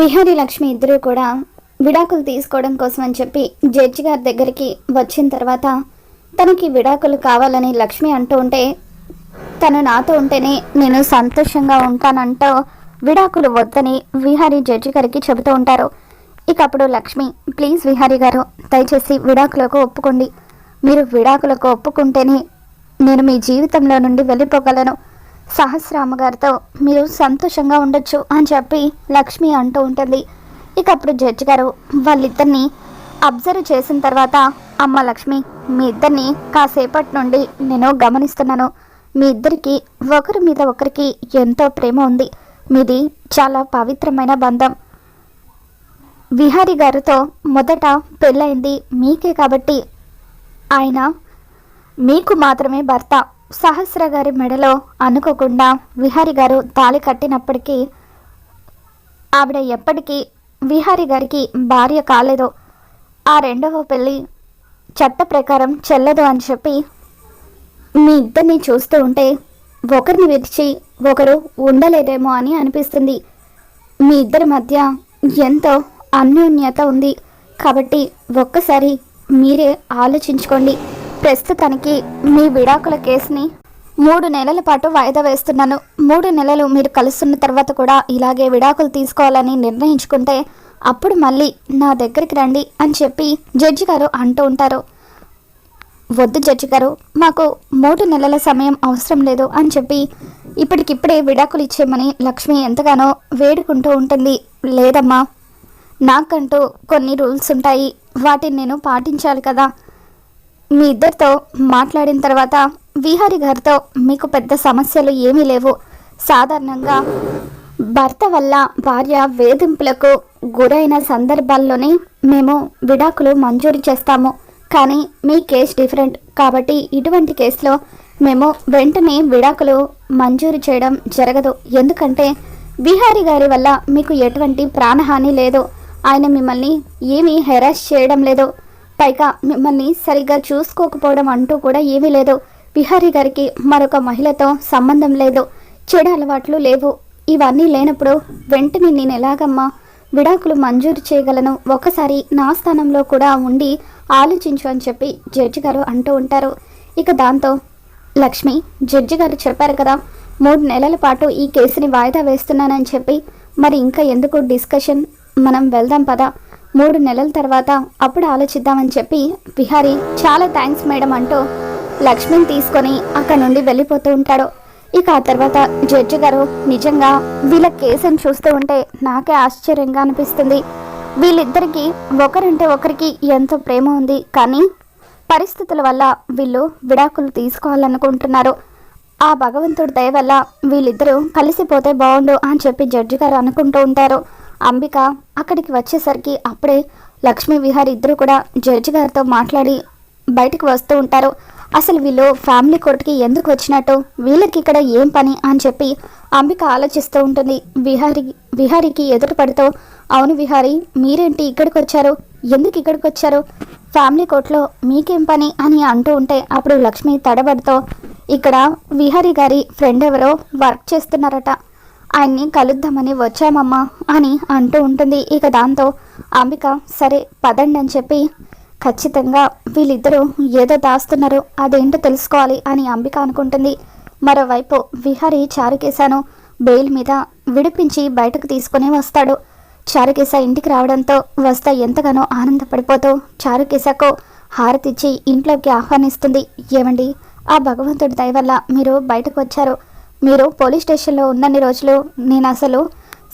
విహారీ లక్ష్మి ఇద్దరు కూడా విడాకులు తీసుకోవడం కోసం అని చెప్పి జడ్జి గారి దగ్గరికి వచ్చిన తర్వాత తనకి విడాకులు కావాలని లక్ష్మి అంటూ ఉంటే తను నాతో ఉంటేనే నేను సంతోషంగా ఉంటానంటూ విడాకులు వద్దని విహారీ జడ్జి గారికి చెబుతూ ఉంటారు. ఇక అప్పుడు లక్ష్మి ప్లీజ్ విహారీ గారు దయచేసి విడాకులకు ఒప్పుకోండి. మీరు విడాకులకు ఒప్పుకుంటేనే నేను మీ జీవితంలో నుండి వెళ్ళిపోగలను. సహస్రామ గారితో మీరు సంతోషంగా ఉండొచ్చు అని చెప్పి లక్ష్మి అంటూ ఉంటుంది. ఇక అప్పుడు జడ్జి గారు వాళ్ళిద్దరిని అబ్జర్వ్ చేసిన తర్వాత అమ్మ లక్ష్మి మీ ఇద్దరిని కాసేపటి నుండి నేను గమనిస్తున్నాను. మీ ఇద్దరికి ఒకరి మీద ఒకరికి ఎంతో ప్రేమ ఉంది. మీది చాలా పవిత్రమైన బంధం. విహారి గారితో మొదట పెళ్ళైంది మీకే కాబట్టి ఆయన మీకు మాత్రమే భర్త. సహస్ర గారి మెడలో అనుకోకుండా విహారి గారు తాళి కట్టినప్పటికీ ఆవిడ ఎప్పటికీ విహారి గారికి భార్య కాలేదు. ఆ రెండవ పెళ్ళి చట్ట ప్రకారం చెల్లదు అని చెప్పి మీ ఇద్దరిని చూస్తూ ఉంటే ఒకరిని విడిచి ఒకరు ఉండలేదేమో అని అనిపిస్తుంది. మీ ఇద్దరి మధ్య ఎంతో అన్యోన్యత ఉంది. కాబట్టి ఒక్కసారి మీరే ఆలోచించుకోండి. ప్రస్తుతానికి మీ విడాకుల కేసుని మూడు నెలల పాటు వాయిదా వేస్తున్నాను. మూడు నెలలు మీరు కలుస్తున్న తర్వాత కూడా ఇలాగే విడాకులు తీసుకోవాలని నిర్ణయించుకుంటే అప్పుడు మళ్ళీ నా దగ్గరికి రండి అని చెప్పి జడ్జి గారు అంటూ ఉంటారు. వద్దు జడ్జి గారు మాకు మూడు నెలల సమయం అవసరం లేదు అని చెప్పి ఇప్పటికిప్పుడే విడాకులు ఇచ్చేయమని లక్ష్మి ఎంతగానో వేడుకుంటూ ఉంటుంది. లేదమ్మా నాకంటూ కొన్ని రూల్స్ ఉంటాయి. వాటిని నేను పాటించాలి కదా. మీ ఇద్దరితో మాట్లాడిన తర్వాత విహారి గారితో మీకు పెద్ద సమస్యలు ఏమీ లేవు. సాధారణంగా భర్త వల్ల భార్య వేధింపులకు గురైన సందర్భాల్లోనే మేము విడాకులు మంజూరు చేస్తాము. కానీ మీ కేసు డిఫరెంట్ కాబట్టి ఇటువంటి కేసులో మేము వెంటనే విడాకులు మంజూరు చేయడం జరగదు. ఎందుకంటే విహారి గారి వల్ల మీకు ఎటువంటి ప్రాణహాని లేదు. ఆయన మిమ్మల్ని ఏమీ హెరాస్ చేయడం లేదు. పైగా మిమ్మల్ని సరిగ్గా చూసుకోకపోవడం అంటూ కూడా ఏమీ లేదు. బిహారీ గారికి మరొక మహిళతో సంబంధం లేదు. చెడు అలవాట్లు లేవు. ఇవన్నీ లేనప్పుడు వెంటనే నేను ఎలాగమ్మా విడాకులు మంజూరు చేయగలను? ఒక్కసారి నా స్థానంలో కూడా ఉండి ఆలోచించు అని చెప్పి జడ్జి గారు అంటూ ఉంటారు. ఇక దాంతో లక్ష్మి జడ్జి గారు చెప్పారు కదా మూడు నెలల పాటు ఈ కేసుని వాయిదా వేస్తున్నానని చెప్పి. మరి ఇంకా ఎందుకు డిస్కషన్? మనం వెళ్దాం పదా. మూడు నెలల తర్వాత అప్పుడు ఆలోచిద్దామని చెప్పి విహారి చాలా థ్యాంక్స్ మేడం అంటూ లక్ష్మిని తీసుకొని అక్కడ నుండి వెళ్ళిపోతూ ఉంటాడు. ఇక ఆ తర్వాత జడ్జి గారు నిజంగా వీళ్ళ కేసును చూస్తూ ఉంటే నాకే ఆశ్చర్యంగా అనిపిస్తుంది. వీళ్ళిద్దరికి ఒకరంటే ఒకరికి ఎంతో ప్రేమ ఉంది. కానీ పరిస్థితుల వల్ల వీళ్ళు విడాకులు తీసుకోవాలనుకుంటున్నారు. ఆ భగవంతుడి దయ వల్ల వీళ్ళిద్దరూ కలిసిపోతే బాగుండు అని చెప్పి జడ్జి గారు అనుకుంటూ ఉంటారు. అంబిక అక్కడికి వచ్చేసరికి అప్పుడే లక్ష్మీ విహార్ ఇద్దరు కూడా జడ్జి గారితో మాట్లాడి బయటకు వస్తూ ఉంటారు. అసలు వీళ్ళు ఫ్యామిలీ కోర్టుకి ఎందుకు వచ్చినట్టు? వీళ్ళకి ఇక్కడ ఏం పని అని చెప్పి అంబిక ఆలోచిస్తూ ఉంటుంది. విహారి విహారికి ఎదురు పడుతూ అవును విహారి మీరేంటి ఇక్కడికి వచ్చారు? ఎందుకు ఇక్కడికి వచ్చారు? ఫ్యామిలీ కోర్టులో మీకేం పని? అని అంటూ ఉంటే అప్పుడు లక్ష్మి తడబడుతో ఇక్కడ విహారి గారి ఫ్రెండ్ ఎవరో వర్క్ చేస్తున్నారట. ఆయన్ని కలుద్దామని వచ్చామమ్మా అని అంటూ ఉంటుంది. ఇక దాంతో అంబిక సరే పదండి అని చెప్పి ఖచ్చితంగా వీళ్ళిద్దరూ ఏదో దాస్తున్నారు. అదేంటో తెలుసుకోవాలి అని అంబిక అనుకుంటుంది. మరోవైపు విహరి చారుకేశాను బెయిల్ మీద విడిపించి బయటకు తీసుకుని వస్తాడు. చారుకేశ ఇంటికి రావడంతో వస్తా ఎంతగానో ఆనందపడిపోతూ చారుకేశకు హారతిచ్చి ఇంట్లోకి ఆహ్వానిస్తుంది. ఏమండి ఆ భగవంతుడి దయ వల్ల మీరు బయటకు వచ్చారు. మీరు పోలీస్ స్టేషన్లో ఉన్నన్ని రోజులు నేను అసలు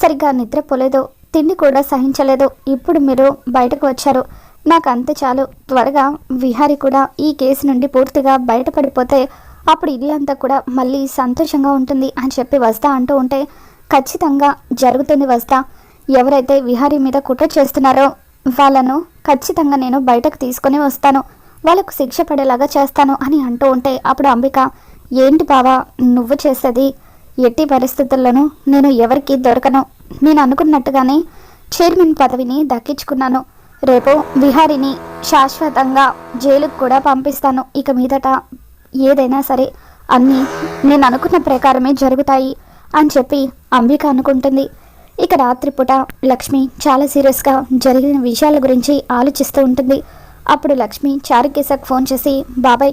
సరిగ్గా నిద్రపోలేదు తిండి కూడా సహించలేదు. ఇప్పుడు మీరు బయటకు వచ్చారు. నాకు అంతే చాలు. త్వరగా విహారి కూడా ఈ కేసు నుండి పూర్తిగా బయటపడిపోతే అప్పుడు ఇల్లంతా కూడా మళ్ళీ సంతోషంగా ఉంటుంది అని చెప్పి వస్తా అంటూ ఉంటే ఖచ్చితంగా జరుగుతుంది వస్తా. ఎవరైతే విహారీ మీద కుట్ర చేస్తున్నారో వాళ్ళను ఖచ్చితంగా నేను బయటకు తీసుకొని వస్తాను. వాళ్ళకు శిక్ష పడేలాగా చేస్తాను అని అంటూ ఉంటే అప్పుడు అంబిక ఏంటి బావా నువ్వు చేసేది? ఎట్టి పరిస్థితుల్లోనూ నేను ఎవరికి దొరకను. నేను అనుకున్నట్టుగానే చైర్మన్ పదవిని దక్కించుకున్నాను. రేపు విహారిని శాశ్వతంగా జైలుకు కూడా పంపిస్తాను. ఇక మీదట ఏదైనా సరే అన్నీ నేను అనుకున్న ప్రకారమే జరుగుతాయి అని చెప్పి అంబిక అనుకుంటుంది. ఇక రాత్రిపూట లక్ష్మి చాలా సీరియస్గా జరిగిన విషయాల గురించి ఆలోచిస్తూ ఉంటుంది. అప్పుడు లక్ష్మి చారుకేశకు ఫోన్ చేసి బాబాయ్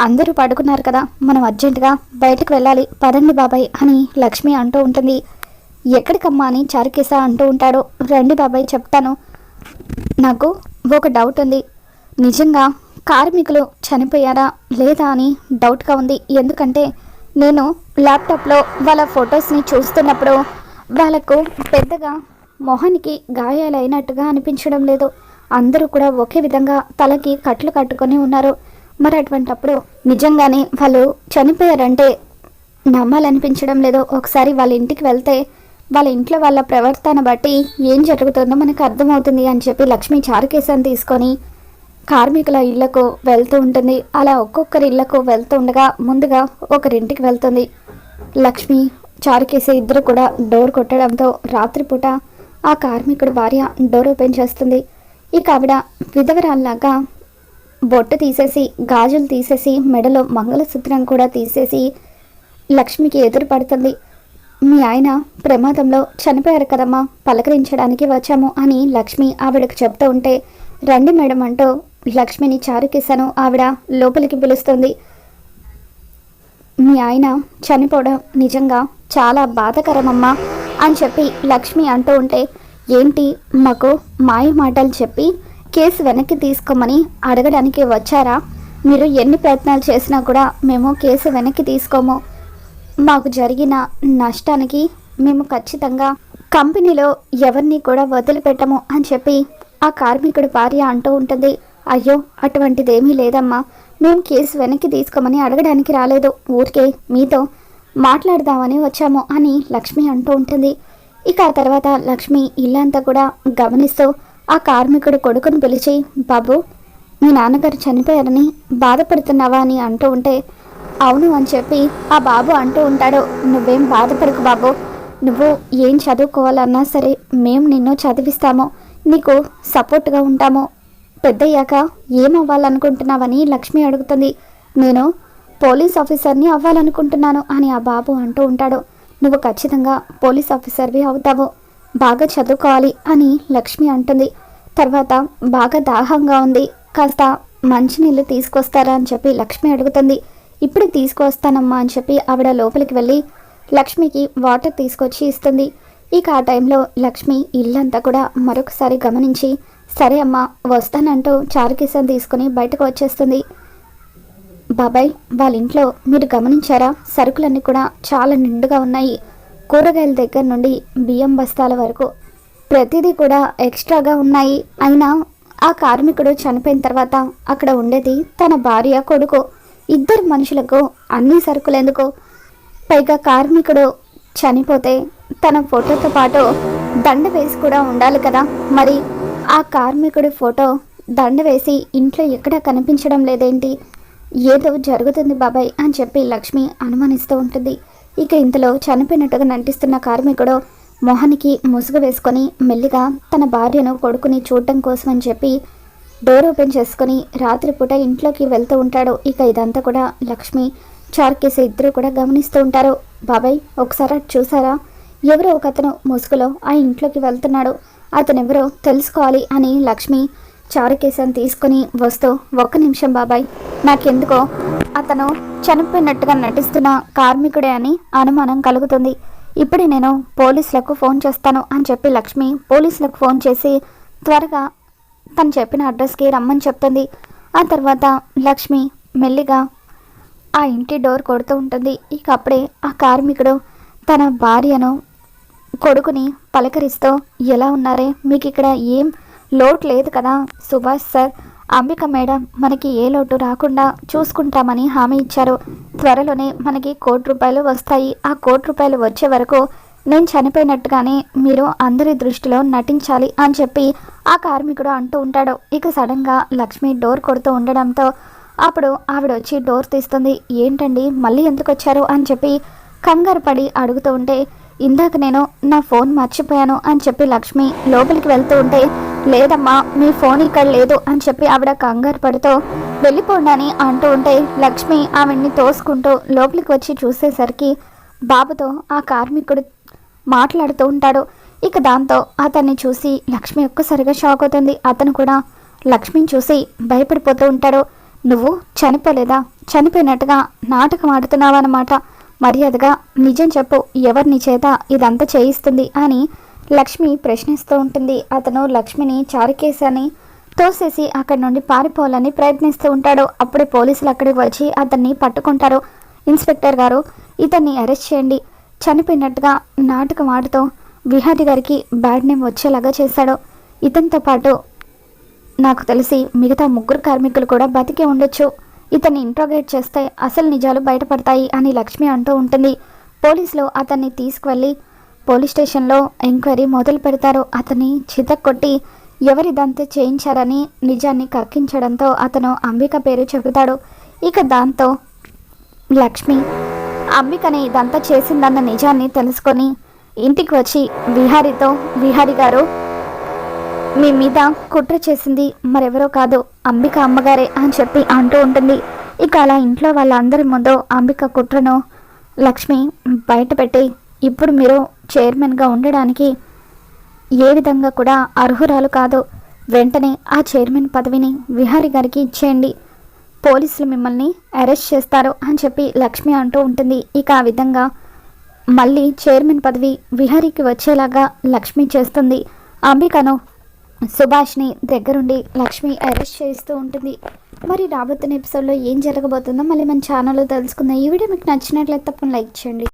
అందరూ పడుకున్నారు కదా మనం అర్జెంటుగా బయటకు వెళ్ళాలి. పదండి బాబాయ్ అని లక్ష్మి అంటూ ఉంటుంది. ఎక్కడికమ్మా అని చారుకేశ అంటూ ఉంటాడు. రండి బాబాయ్ చెప్తాను. నాకు ఒక డౌట్ ఉంది. నిజంగా కార్మికులు చనిపోయారా లేదా అని డౌట్గా ఉంది. ఎందుకంటే నేను ల్యాప్టాప్లో వాళ్ళ ఫొటోస్ని చూస్తున్నప్పుడు వాళ్ళకు పెద్దగా మొహానికి గాయాలైనట్టుగా అనిపించడం లేదు. అందరూ కూడా ఒకే విధంగా తలకి కట్లు కట్టుకొని ఉన్నారు. మరి అటువంటప్పుడు నిజంగానే వాళ్ళు చనిపోయారంటే నమ్మాలనిపించడం లేదు ఒకసారి వాళ్ళ ఇంటికి వెళ్తే వాళ్ళ ఇంట్లో వాళ్ళ ప్రవర్తన బట్టి ఏం జరుగుతుందో మనకు అర్థమవుతుంది అని చెప్పి లక్ష్మి చారుకేశాన్ని తీసుకొని కార్మికుల ఇళ్ళకు వెళ్తూ ఉంటుంది. అలా ఒక్కొక్కరి ఇళ్ళకు వెళ్తూ ఉండగా ముందుగా ఒకరింటికి వెళ్తుంది. లక్ష్మి చారుకేసే ఇద్దరు కూడా డోర్ కొట్టడంతో రాత్రిపూట ఆ కార్మికుడు భార్య డోర్ ఓపెన్ చేస్తుంది. ఇక ఆవిడ విధవరాల్లాగా బొట్టు తీసేసి గాజులు తీసేసి మెడలో మంగళసూత్రం కూడా తీసేసి లక్ష్మికి ఎదురు పడుతుంది. మీ ఆయన ప్రమాదంలో చనిపోయారు కదమ్మా పలకరించడానికి వచ్చాము అని లక్ష్మి ఆవిడకు చెప్తూ ఉంటే రండి మేడం అంటూ లక్ష్మిని చారుకిసను ఆవిడ లోపలికి పిలుస్తుంది. మీ ఆయన చనిపోవడం నిజంగా చాలా బాధకరమమ్మా అని చెప్పి లక్ష్మి అంటూ ఉంటే ఏంటి మాకు మాయ మాటలు చెప్పి కేసు వెనక్కి తీసుకోమని అడగడానికి వచ్చారా? మీరు ఎన్ని ప్రయత్నాలు చేసినా కూడా మేము కేసు వెనక్కి తీసుకోము. మాకు జరిగిన నష్టానికి మేము ఖచ్చితంగా కంపెనీలో ఎవరిని కూడా వదిలిపెట్టము అని చెప్పి ఆ కార్మికుడి భార్య అంటూ ఉంటుంది. అయ్యో అటువంటిదేమీ లేదమ్మా. మేము కేసు వెనక్కి తీసుకోమని అడగడానికి రాలేదు. ఊరికే మీతో మాట్లాడదామని వచ్చాము అని లక్ష్మి అంటూ ఉంటుంది. ఇక ఆ తర్వాత లక్ష్మి ఇల్లంతా కూడా గమనిస్తూ ఆ కార్మికుడు కొడుకును పిలిచి బాబు మీ నాన్నగారు చనిపోయారని బాధపడుతున్నావా అని అంటూ ఉంటే అవును అని చెప్పి ఆ బాబు అంటూ ఉంటాడు. నువ్వేం బాధపడకు బాబు. నువ్వు ఏం చదువుకోవాలన్నా సరే మేము నిన్ను చదివిస్తాము. నీకు సపోర్ట్గా ఉంటాము. పెద్దయ్యాక ఏం అవ్వాలనుకుంటున్నావని లక్ష్మి అడుగుతుంది. నేను పోలీస్ ఆఫీసర్ని అవ్వాలనుకుంటున్నాను అని ఆ బాబు అంటూ ఉంటాడు. నువ్వు ఖచ్చితంగా పోలీస్ ఆఫీసర్వి అవుతావు. బాగా చదువుకోవాలి అని లక్ష్మి అంటుంది. తర్వాత బాగా దాహంగా ఉంది. కాస్త మంచినీళ్ళు తీసుకొస్తారా అని చెప్పి లక్ష్మి అడుగుతుంది. ఇప్పుడు తీసుకొస్తానమ్మా అని చెప్పి ఆవిడ లోపలికి వెళ్ళి లక్ష్మికి వాటర్ తీసుకొచ్చి ఇస్తుంది. ఇక ఆ టైంలో లక్ష్మి ఇల్లంతా కూడా మరొకసారి గమనించి సరే అమ్మా వస్తానంటూ చారుకిసం తీసుకుని బయటకు వచ్చేస్తుంది. బాబాయ్ వాళ్ళ ఇంట్లో మీరు గమనించారా? సరుకులన్నీ కూడా చాలా నిండుగా ఉన్నాయి. కూరగాయల దగ్గర నుండి బియ్యం బస్తాల వరకు ప్రతిదీ కూడా ఎక్స్ట్రాగా ఉన్నాయి. అయినా ఆ కార్మికుడు చనిపోయిన తర్వాత అక్కడ ఉండేది తన భార్య కొడుకు. ఇద్దరు మనుషులకు అన్ని సరుకులు ఎందుకు పైగా కార్మికుడు చనిపోతే తన ఫోటోతో పాటు దండ వేసి కూడా ఉండాలి కదా. మరి ఆ కార్మికుడి ఫోటో దండ వేసి ఇంట్లో ఎక్కడా కనిపించడం లేదేంటి? ఏదో జరుగుతుంది బాబాయ్ అని చెప్పి లక్ష్మి అనుమానిస్తూ ఉంటుంది. ఇక ఇంతలో చనిపోయినట్టుగా నటిస్తున్న కార్మికుడు మొహానికి ముసుగు వేసుకొని మెల్లిగా తన భార్యను కొడుకుని చూడటం కోసం అని చెప్పి డోర్ ఓపెన్ చేసుకొని రాత్రిపూట ఇంట్లోకి వెళ్తూ ఉంటాడు. ఇక ఇదంతా కూడా లక్ష్మి చార్కేసి ఇద్దరు కూడా గమనిస్తూ ఉంటారు. బాబాయ్ ఒకసారి అటు చూసారా? ఎవరో ఒక అతను ముసుగులో ఆ ఇంట్లోకి వెళ్తున్నాడు. అతను ఎవరో తెలుసుకోవాలి అని లక్ష్మి చారుకేశాన్ని తీసుకుని వస్తూ ఒక్క నిమిషం బాబాయ్ నాకెందుకో? అతను చనిపోయినట్టుగా నటిస్తున్న కార్మికుడే అని అనుమానం కలుగుతుంది. ఇప్పుడే నేను పోలీసులకు ఫోన్ చేస్తాను అని చెప్పి లక్ష్మి పోలీసులకు ఫోన్ చేసి త్వరగా తను చెప్పిన అడ్రస్కి రమ్మని చెప్తుంది. ఆ తర్వాత లక్ష్మి మెల్లిగా ఆ ఇంటి డోర్ కొడుతూ ఉంటుంది. ఇక అప్పుడే ఆ కార్మికుడు తన భార్యను కొడుకుని పలకరిస్తూ ఎలా ఉన్నారే? మీకు ఇక్కడ ఏం లోటు లేదు కదా? సుభాష్ సార్ అంబిక మేడం మనకి ఏ లోటు రాకుండా చూసుకుంటామని హామీ ఇచ్చారు. త్వరలోనే మనకి కోటి రూపాయలు వస్తాయి. ఆ కోటి రూపాయలు వచ్చే వరకు నేను చనిపోయినట్టుగానే మీరు అందరి దృష్టిలో నటించాలి అని చెప్పి ఆ కార్మికుడు అంటూ ఉంటాడు. ఇక సడన్గా లక్ష్మి డోర్ కొడుతూ ఉండడంతో అప్పుడు ఆవిడ వచ్చి డోర్ తీస్తుంది. ఏంటండి? మళ్ళీ ఎందుకు వచ్చారు? అని చెప్పి కంగారు పడి అడుగుతూ ఉంటే ఇందాక నేను నా ఫోన్ మర్చిపోయాను అని చెప్పి లక్ష్మి లోపలికి వెళ్తూ ఉంటే లేదమ్మా మీ ఫోన్ ఇక్కడ లేదు అని చెప్పి ఆవిడ కంగారు పడుతూ వెళ్ళిపోండి అంటూ ఉంటే లక్ష్మి ఆవిడ్ని తోసుకుంటూ లోపలికి వచ్చి చూసేసరికి బాబుతో ఆ కార్మికుడు మాట్లాడుతూ ఉంటాడు. ఇక దాంతో అతన్ని చూసి లక్ష్మి ఒక్కసారిగా షాక్ అవుతుంది. అతను కూడా లక్ష్మిని చూసి భయపడిపోతూ ఉంటాడు. నువ్వు చనిపోలేదా? చనిపోయినట్టుగా నాటకం ఆడుతున్నావన్నమాట. మర్యాదగా నిజం చెప్పు ఎవరిని చేత ఇదంతా చేయిస్తుంది? అని లక్ష్మి ప్రశ్నిస్తూ ఉంటుంది. అతను లక్ష్మిని చారుకేశాని తోసేసి అక్కడి నుండి పారిపోవాలని ప్రయత్నిస్తూ ఉంటాడు. అప్పుడే పోలీసులు అక్కడికి వచ్చి అతన్ని పట్టుకుంటారు. ఇన్స్పెక్టర్ గారు ఇతన్ని అరెస్ట్ చేయండి. చనిపోయినట్టుగా నాటకం ఆడుతూ విహారి గారికి బ్యాడ్ నేమ్ వచ్చేలాగా చేశాడు. ఇతనితో పాటు నాకు తెలిసి మిగతా ముగ్గురు కార్మికులు కూడా బతికే ఉండొచ్చు. ఇతన్ని ఇంట్రోగేట్ చేస్తే అసలు నిజాలు బయటపడతాయి అని లక్ష్మి అంటూ ఉంటుంది. పోలీసులు అతన్ని తీసుకువెళ్ళి పోలీస్ స్టేషన్లో ఎంక్వైరీ మొదలు పెడతారు. అతన్ని చితక్కొట్టి ఎవరిదంతా చేయించారని నిజాన్ని కక్కించడంతో అతను అంబిక పేరు చెబుతాడు. ఇక దాంతో లక్ష్మి అంబికని ఇదంతా చేసిందన్న నిజాన్ని తెలుసుకొని ఇంటికి వచ్చి విహారితో విహారి గారు మీ మీద కుట్ర చేసింది మరెవరో కాదు అంబిక అమ్మగారే అని చెప్పి అంటూ ఉంటుంది. ఇక అలా ఇంట్లో వాళ్ళందరి ముందు అంబిక కుట్రను లక్ష్మి బయటపెట్టి ఇప్పుడు మీరు చైర్మన్గా ఉండడానికి ఏ విధంగా కూడా అర్హురాలు కాదు. వెంటనే ఆ చైర్మన్ పదవిని విహారి గారికి ఇచ్చేయండి. పోలీసులు మిమ్మల్ని అరెస్ట్ చేస్తారు అని చెప్పి లక్ష్మి అంటూ ఉంటుంది. ఇక ఆ విధంగా మళ్ళీ చైర్మన్ పదవి విహారీకి వచ్చేలాగా లక్ష్మి చేస్తుంది. అంబికను సుభాష్ని దగ్గరుండి లక్ష్మి అరెస్ట్ చేస్తూ ఉంటుంది. మరి రాబోతున్న ఎపిసోడ్లో ఏం జరగబోతుందో మళ్ళీ మన ఛానల్లో తెలుసుకుందాం. ఈ వీడియో మీకు నచ్చినట్లయితే తప్పని లైక్ చేయండి.